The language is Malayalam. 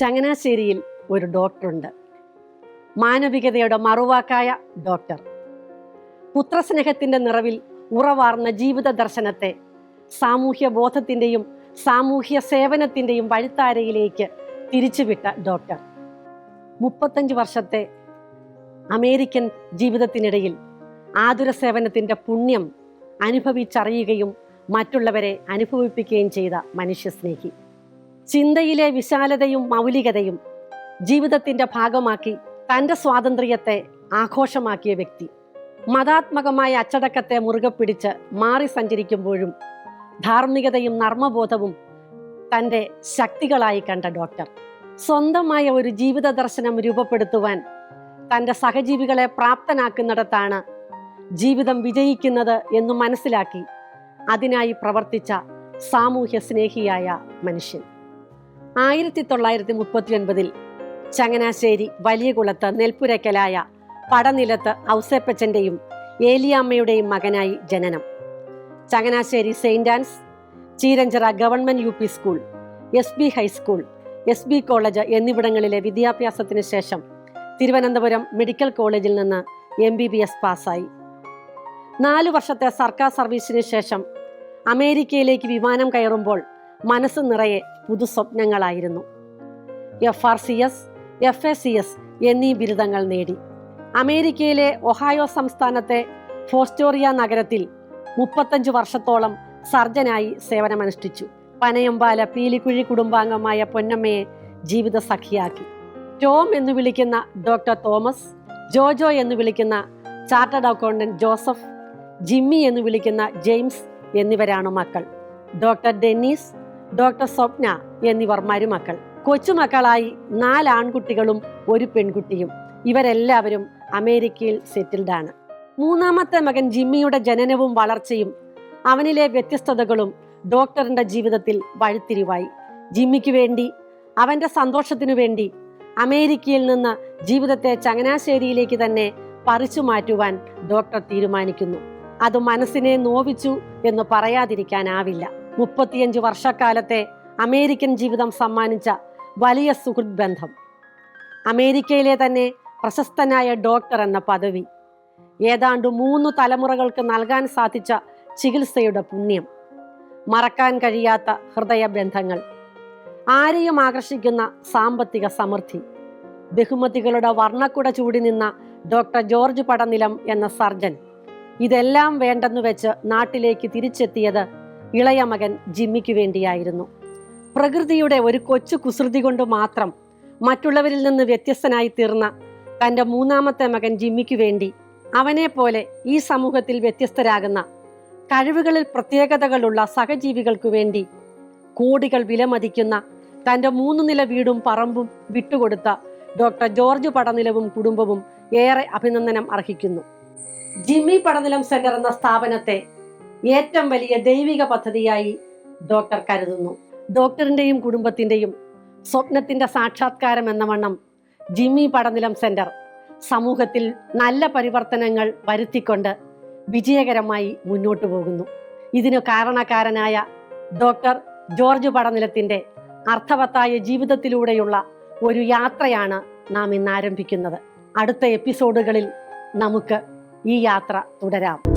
ചങ്ങനാശ്ശേരിയിൽ ഒരു ഡോക്ടറുണ്ട്. മാനവികതയുടെ മറുവാക്കായ ഡോക്ടർ. പുത്രസ്നേഹത്തിന്റെ നിറവിൽ ഉറവാർന്ന ജീവിത ദർശനത്തെ സാമൂഹ്യ ബോധത്തിന്റെയും സാമൂഹ്യ സേവനത്തിന്റെയും വഴിത്താരയിലേക്ക് തിരിച്ചുവിട്ട ഡോക്ടർ. മുപ്പത്തഞ്ച് വർഷത്തെ അമേരിക്കൻ ജീവിതത്തിനിടയിൽ ആതുര സേവനത്തിന്റെ പുണ്യം അനുഭവിച്ചറിയുകയും മറ്റുള്ളവരെ അനുഭവിപ്പിക്കുകയും ചെയ്ത മനുഷ്യസ്നേഹി. ചിന്തയിലെ വിശാലതയും മൗലികതയും ജീവിതത്തിന്റെ ഭാഗമാക്കി തന്റെ സ്വാതന്ത്ര്യത്തെ ആഘോഷമാക്കിയ വ്യക്തി. മതാത്മകമായ അച്ചടക്കത്തെ മുറുകെ പിടിച്ച് മാറി സഞ്ചരിക്കുമ്പോഴും ധാർമ്മികതയും നർമ്മബോധവും തന്റെ ശക്തികളായി കണ്ട ഡോക്ടർ. സ്വന്തമായ ഒരു ജീവിത ദർശനം രൂപപ്പെടുത്തുവാൻ തന്റെ സഹജീവികളെ പ്രാപ്തനാക്കുന്നിടത്താണ് ജീവിതം വിജയിക്കുന്നത് എന്ന് മനസ്സിലാക്കി അതിനായി പ്രവർത്തിച്ച സാമൂഹ്യ സ്നേഹിയായ മനുഷ്യൻ. ആയിരത്തി തൊള്ളായിരത്തി മുപ്പത്തി ഒൻപതിൽ ചങ്ങനാശ്ശേരി വലിയകുളത്ത് നെൽപ്പുരയ്ക്കലായ പടനിലത്ത് ഔസേപ്പച്ചന്റെയും ഏലിയാമ്മയുടെയും മകനായി ജനനം. Changanassery Saint Anne's Cheeranchira government U P school S B high school S B college എന്നിവിടങ്ങളിലെ വിദ്യാഭ്യാസത്തിന് ശേഷം തിരുവനന്തപുരം മെഡിക്കൽ കോളേജിൽ നിന്ന് എം ബി ബി എസ് പാസ്സായി. നാലു വർഷത്തെ സർക്കാർ സർവീസിന് ശേഷം അമേരിക്കയിലേക്ക് വിമാനം കയറുമ്പോൾ മനസ്സ് നിറയെ പുതുസ്വപ്നങ്ങളായിരുന്നു F R C S F A C S എന്നീ ബിരുദങ്ങൾ നേടി. അമേരിക്കയിലെ ഒഹായോ സംസ്ഥാനത്തെ ഫോസ്റ്റോറിയ നഗരത്തിൽ മുപ്പത്തഞ്ച് വർഷത്തോളം സർജനായി സേവനമനുഷ്ഠിച്ചു. പനയമ്പാല പീലിക്കുഴി കുടുംബാംഗമായ പൊന്നമ്മയെ ജീവിത സഖിയാക്കി ടോം എന്ന് വിളിക്കുന്ന ഡോക്ടർ തോമസ് ജോജോ എന്ന് വിളിക്കുന്ന ചാർട്ടേഡ് അക്കൗണ്ടന്റ് ജോസഫ് ജിമ്മി എന്ന് വിളിക്കുന്ന ജെയിംസ് എന്നിവരാണ് മക്കൾ. ഡോക്ടർ ഡെന്നീസ് ഡോക്ടർ സ്വപ്ന എന്നിവർ മരുമക്കൾ. കൊച്ചുമക്കളായി നാല് ആൺകുട്ടികളും ഒരു പെൺകുട്ടിയും. ഇവരെല്ലാവരും അമേരിക്കയിൽ സെറ്റിൽഡ് ആണ്. മൂന്നാമത്തെ മകൻ ജിമ്മിയുടെ ജനനവും വളർച്ചയും അവനിലെ വ്യത്യസ്തതകളും ഡോക്ടറിന്റെ ജീവിതത്തിൽ വഴിത്തിരിവായി. ജിമ്മിക്ക് വേണ്ടി അവന്റെ സന്തോഷത്തിനു വേണ്ടി അമേരിക്കയിൽ നിന്ന് ജീവിതത്തെ ചങ്ങനാശ്ശേരിയിലേക്ക് തന്നെ പറിച്ചു മാറ്റുവാൻ ഡോക്ടർ തീരുമാനിക്കുന്നു. അത് മനസ്സിനെ നോവിച്ചു എന്ന് പറയാതിരിക്കാനാവില്ല. മുപ്പത്തിയഞ്ച് വർഷക്കാലത്തെ അമേരിക്കൻ ജീവിതം സമ്മാനിച്ച വലിയ സുഹൃത്ത് ബന്ധം. അമേരിക്കയിലെ തന്നെ പ്രശസ്തനായ ഡോക്ടർ എന്ന പദവി. ഏതാണ്ട് മൂന്ന് തലമുറകൾക്ക് നൽകാൻ സാധിച്ച ചികിത്സയുടെ പുണ്യം. മറക്കാൻ കഴിയാത്ത ഹൃദയബന്ധങ്ങൾ ആരെയും ആകർഷിക്കുന്ന സാമ്പത്തിക സമൃദ്ധി. ബഹുമതികളുടെ വർണക്കുട ചൂടി നിന്ന ഡോക്ടർ ജോർജ് പടനിലം എന്ന സർജൻ. ഇതെല്ലാം വേണ്ടെന്ന് വെച്ച് നാട്ടിലേക്ക് തിരിച്ചെത്തിയത് ഇളയ മകൻ ജിമ്മിക്ക് വേണ്ടിയായിരുന്നു. പ്രകൃതിയുടെ ഒരു കൊച്ചു കുസൃതി കൊണ്ട് മാത്രം മറ്റുള്ളവരിൽ നിന്ന് വ്യത്യസ്തനായി തീർന്ന തന്റെ മൂന്നാമത്തെ മകൻ ജിമ്മിക്ക് വേണ്ടി അവനെ പോലെ ഈ സമൂഹത്തിൽ വ്യത്യസ്തരാകുന്ന കഴിവുകളിൽ പ്രത്യേകതകളുള്ള സഹജീവികൾക്കു വേണ്ടി കോടികൾ വിലമതിക്കുന്ന തന്റെ മൂന്ന് നില വീടും പറമ്പും വിട്ടുകൊടുത്ത ഡോക്ടർ ജോർജ് പടനിലവും കുടുംബവും ഏറെ അഭിനന്ദനം അർഹിക്കുന്നു. ജിമ്മി പടനിലം സെന്റർ എന്ന സ്ഥാപനത്തെ ഏറ്റവും വലിയ ദൈവിക പദ്ധതിയായി ഡോക്ടർ കരുതുന്നു. ഡോക്ടറിന്റെയും കുടുംബത്തിന്റെയും സ്വപ്നത്തിന്റെ സാക്ഷാത്കാരം എന്ന വണ്ണം ജിമ്മി പടനിലം സെന്റർ സമൂഹത്തിൽ നല്ല പരിവർത്തനങ്ങൾ വരുത്തിക്കൊണ്ട് വിജയകരമായി മുന്നോട്ട് പോകുന്നു. ഇതിനു കാരണക്കാരനായ ഡോക്ടർ ജോർജ് പടനിലത്തിന്റെ അർത്ഥവത്തായ ജീവിതത്തിലൂടെയുള്ള ഒരു യാത്രയാണ് നാം ഇന്ന് ആരംഭിക്കുന്നത് അടുത്ത എപ്പിസോഡുകളിൽ നമുക്ക് ഈ യാത്ര തുടരാം.